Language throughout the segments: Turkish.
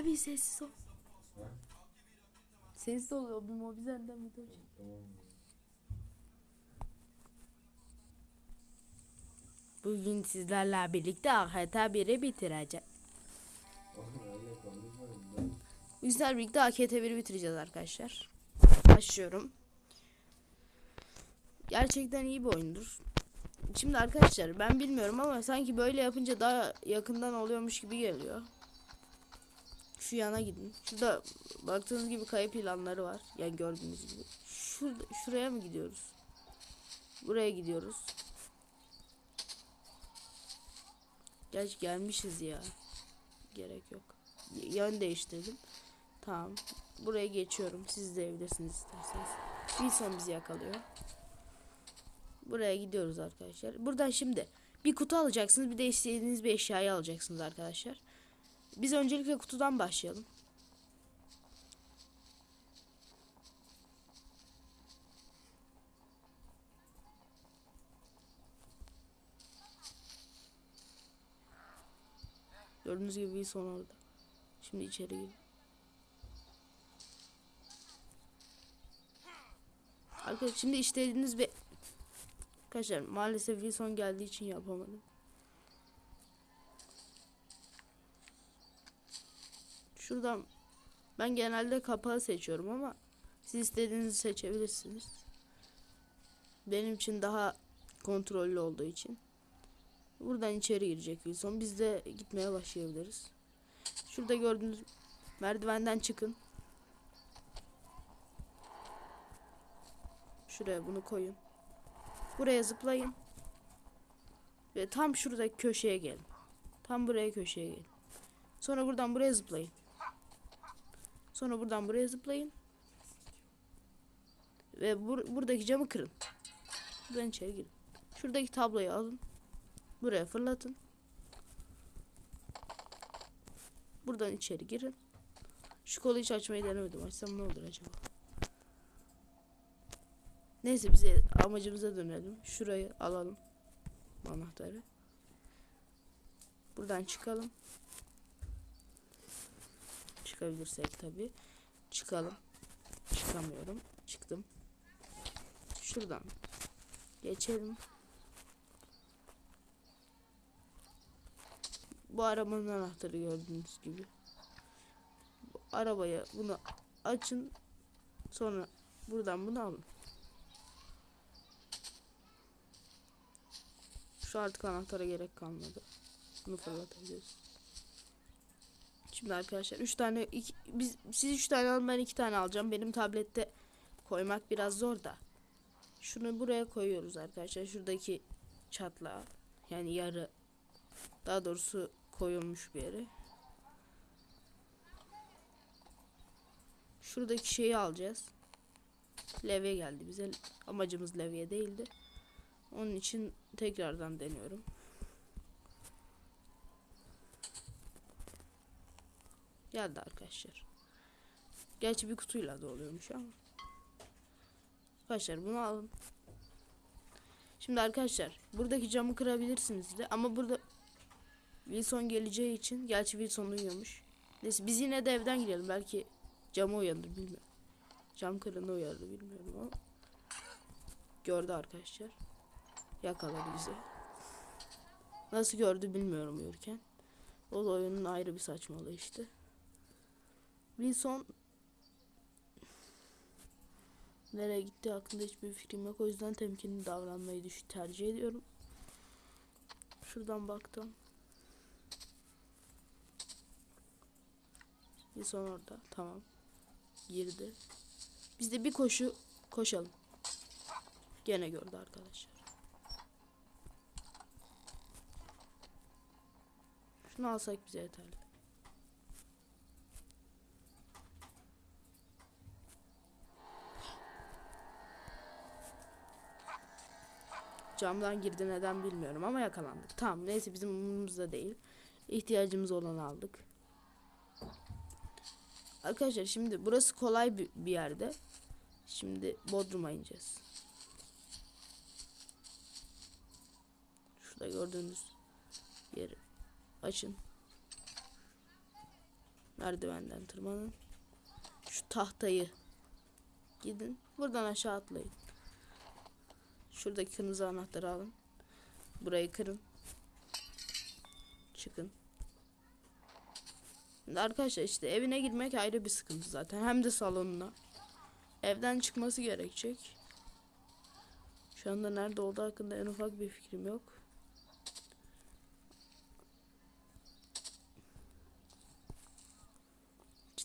Abi sessiz ol. Sessiz ol. Bir mobizenden video çek. Tamam. Bugün sizlerle birlikte AHT 1'i bitireceğim. Oğlum öyle konuşmayın lan. Bizler birlikte AKT 1'i bitireceğiz arkadaşlar. Başlıyorum. Gerçekten iyi bir oyundur. Şimdi arkadaşlar ben bilmiyorum ama sanki böyle yapınca daha yakından oluyormuş gibi geliyor. Şu yana gidin. Şurada baktığınız gibi kayıp ilanları var. Yani gördüğünüz gibi. Şurada, şuraya mı gidiyoruz? Buraya gidiyoruz. Geç gelmişiz ya. Gerek yok. Y- Yön değiştirdim. Tamam. Buraya geçiyorum. Siz de evdesiniz isterseniz. Wilson bizi yakalıyor. Buraya gidiyoruz arkadaşlar. Buradan şimdi bir kutu alacaksınız. Bir de istediğiniz bir eşyayı alacaksınız arkadaşlar. Biz öncelikle kutudan başlayalım. Gördüğünüz gibi Wilson orada. Şimdi içeri gir. Arkadaşlar şimdi istediğiniz bir Arkadaşlar maalesef Wilson geldiği için yapamadım. Şuradan ben genelde kapağı seçiyorum ama siz istediğinizi seçebilirsiniz. Benim için daha kontrollü olduğu için. Buradan içeri girecek Wilson. Biz de gitmeye başlayabiliriz. Şurada gördüğünüz merdivenden çıkın. Şuraya bunu koyun. Buraya zıplayın. Ve tam şuradaki köşeye gelin. Tam buraya köşeye gelin. Sonra buradan buraya zıplayın. Sonra buradan buraya zıplayın. Ve bur- buradaki camı kırın. Buradan içeri girin. Şuradaki tabloyu alın. Buraya fırlatın. Buradan içeri girin. Şu kolu hiç açmayı denemedim. Açsam ne olur acaba? Neyse bize amacımıza dönelim. Şurayı alalım. Anahtarı. Buradan çıkalım. Çıkabilirsek tabi. Çıkalım. Çıkamıyorum. Çıktım. Şuradan. Geçelim. Bu arabanın anahtarı gördüğünüz gibi. Bu arabaya bunu açın. Sonra buradan bunu alın. Şu artık anahtara gerek kalmadı. Bunu fırlatabiliriz. Şimdi arkadaşlar 3 tane iki, biz siz 3 tane alın ben 2 tane alacağım. Benim tablette koymak biraz zor da. Şunu buraya koyuyoruz arkadaşlar. Şuradaki çatlağa yani yarı daha doğrusu koyulmuş bir yere. Şuradaki şeyi alacağız. Levye geldi bize. Amacımız levye değildi. Onun için tekrardan deniyorum. Geldi arkadaşlar. Gerçi bir kutuyla da oluyormuş ama. Arkadaşlar bunu alın. Şimdi arkadaşlar buradaki camı kırabilirsiniz de ama burada Wilson geleceği için gerçi Wilson uyuyormuş. Neyse biz yine de evden girelim belki camı uyanır bilmiyorum. Cam kırını uyardı bilmiyorum ama gördü arkadaşlar. Yakaladı bizi. Nasıl gördü bilmiyorum uyurken. O da oyunun ayrı bir saçmalığı işte. Wilson nereye gitti hakkında hiçbir fikrim yok. O yüzden temkinli davranmayı düş tercih ediyorum. Şuradan baktım. Wilson orada. Tamam. Girdi. Biz de bir koşu koşalım. Gene gördü arkadaşlar. Şunu alsak bize yeterli. Camdan girdi neden bilmiyorum ama yakalandık. Tamam neyse bizim umurumuzda değil. İhtiyacımız olanı aldık. Arkadaşlar şimdi burası kolay bir, bir yerde. Şimdi Bodrum'a ineceğiz. Şurada gördüğünüz yeri açın. Merdivenden tırmanın. Şu tahtayı gidin. Buradan aşağı atlayın. Şuradaki kırmızı anahtarı alın. Burayı kırın. Çıkın. Şimdi arkadaşlar işte evine girmek ayrı bir sıkıntı zaten. Hem de salonuna. Evden çıkması gerekecek. Şu anda nerede olduğu hakkında en ufak bir fikrim yok.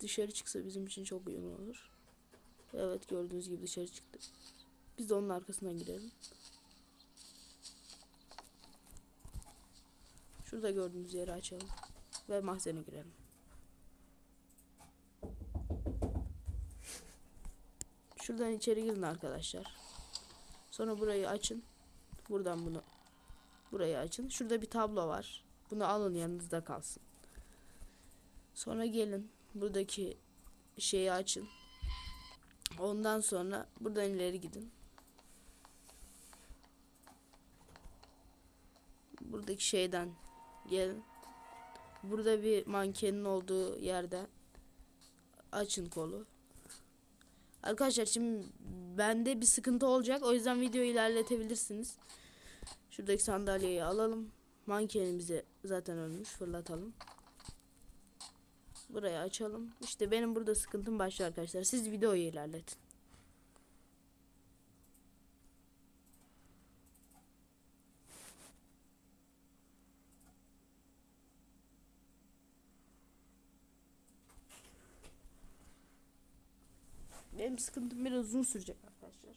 Dışarı çıksa bizim için çok uyumlu olur. Evet gördüğünüz gibi dışarı çıktı. Biz de onun arkasından girelim. Şurada gördüğünüz yeri açalım. Ve mahzene girelim. Şuradan içeri girin arkadaşlar. Sonra burayı açın. Buradan bunu burayı açın. Şurada bir tablo var. Bunu alın yanınızda kalsın. Sonra gelin buradaki şeyi açın. Ondan sonra buradan ileri gidin. Buradaki şeyden gelin. Burada bir mankenin olduğu yerde açın kolu. Arkadaşlar şimdi bende bir sıkıntı olacak. O yüzden videoyu ilerletebilirsiniz. Şuradaki sandalyeyi alalım. Mankenimizi zaten ölmüş. Fırlatalım. Burayı açalım. İşte benim burada sıkıntım başlıyor arkadaşlar. Siz videoyu ilerletin. Benim sıkıntım biraz uzun sürecek arkadaşlar.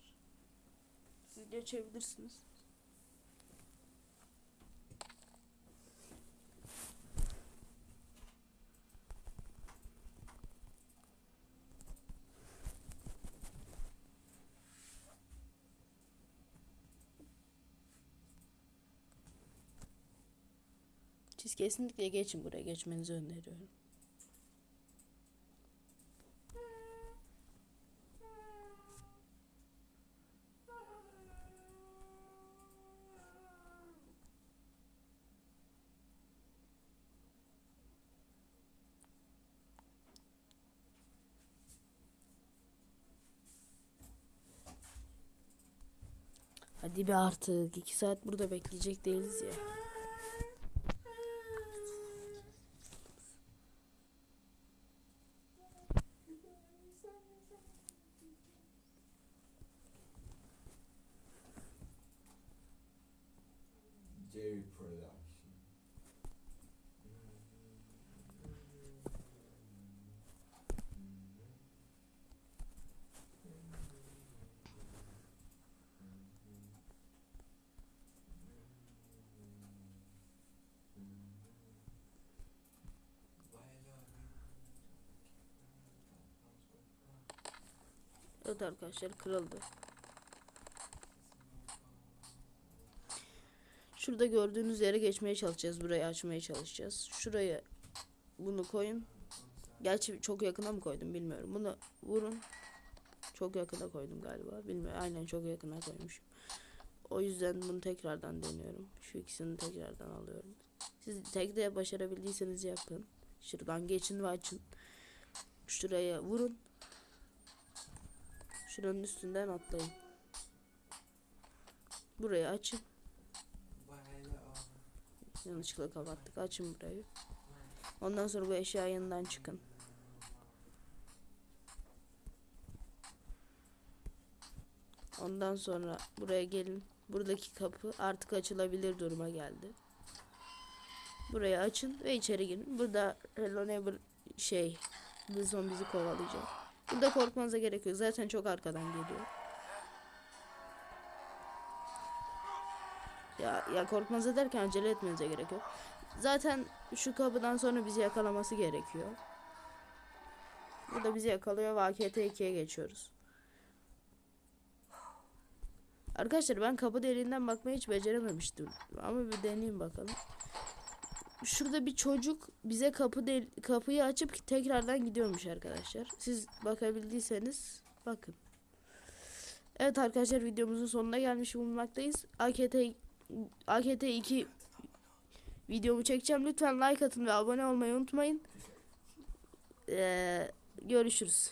Siz geçebilirsiniz. Siz kesinlikle geçin buraya geçmenizi öneriyorum. Hadi bir artık. iki saat burada bekleyecek değiliz ya. Jerry Production. Evet arkadaşlar kırıldı. Şurada gördüğünüz yere geçmeye çalışacağız. Burayı açmaya çalışacağız. Şuraya bunu koyun. Gerçi çok yakına mı koydum bilmiyorum. Bunu vurun. Çok yakına koydum galiba. Bilmiyorum. Aynen çok yakına koymuşum. O yüzden bunu tekrardan deniyorum. Şu ikisini tekrardan alıyorum. Siz tek de başarabildiyseniz yapın. Şuradan geçin ve açın. Şuraya vurun. Şuranın üstünden atlayın. Burayı açın. Yanlışlıkla kapattık. Açın burayı. Ondan sonra bu eşya yanından çıkın. Ondan sonra buraya gelin. Buradaki kapı artık açılabilir duruma geldi. Burayı açın ve içeri girin. Burada Hello Neighbor şey Wilson bizi kovalayacak. Burada korkmanıza gerek yok. Zaten çok arkadan geliyor. Ya, ya korkmanıza derken acele etmenize gerek yok. Zaten şu kapıdan sonra bizi yakalaması gerekiyor. Burada bizi yakalıyor ve AKT 2'ye geçiyoruz. Arkadaşlar ben kapı deliğinden bakmayı hiç becerememiştim. Ama bir deneyeyim bakalım. Şurada bir çocuk bize kapı del kapıyı açıp tekrardan gidiyormuş arkadaşlar. Siz bakabildiyseniz bakın. Evet arkadaşlar videomuzun sonuna gelmiş bulunmaktayız. AKT AKT 2 videomu çekeceğim. Lütfen like atın ve abone olmayı unutmayın. Ee, görüşürüz.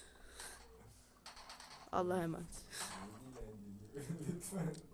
Allah'a emanet. Lütfen.